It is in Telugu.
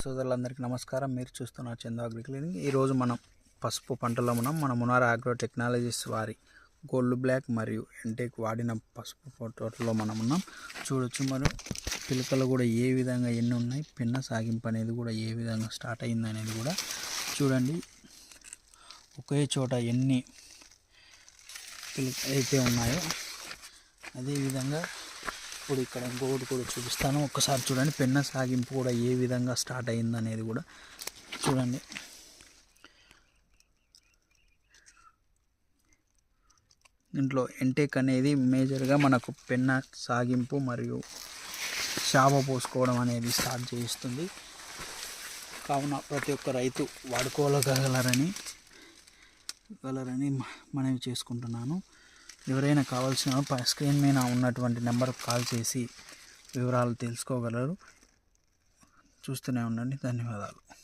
సోదరులందరికీ నమస్కారం. మీరు చూస్తున్న చందు అగ్రి క్లినిక్. ఈరోజు మనం పసుపు పంటలో మనం మన మునార్ ఆగ్రో టెక్నాలజీస్ వారి గోల్డ్ బ్లాక్ మరియు ఎంటెక్ వాడిన పసుపు తోటలో మనం ఉన్నాం. చూడొచ్చు మరి పిలకలు కూడా ఏ విధంగా ఎన్ని ఉన్నాయి పిన్న సాగింపు అనేది కూడా ఏ విధంగా స్టార్ట్ అయింది అనేది కూడా చూడండి. ఒకే చోట ఎన్ని పిలక అయితే ఉన్నాయో అదేవిధంగా ఇప్పుడు ఇక్కడ ఇంకొకటి కూడా చూపిస్తాను. ఒక్కసారి చూడండి పెన్న సాగింపు కూడా ఏ విధంగా స్టార్ట్ అయింది అనేది కూడా చూడండి. దీంట్లో ఎంటెక్ అనేది మేజర్గా మనకు పెన్న సాగింపు మరియు శాప పోసుకోవడం అనేది స్టార్ట్ చేయిస్తుంది. కావున ప్రతి ఒక్క రైతు వాడుకోగలరని గలరని మనవి చేసుకుంటున్నాను. ఎవరైనా కావాల్సిన స్క్రీన్ మీద ఉన్నటువంటి నెంబర్కి కాల్ చేసి వివరాలు తెలుసుకోగలరు. చూస్తూనే ఉండండి. ధన్యవాదాలు.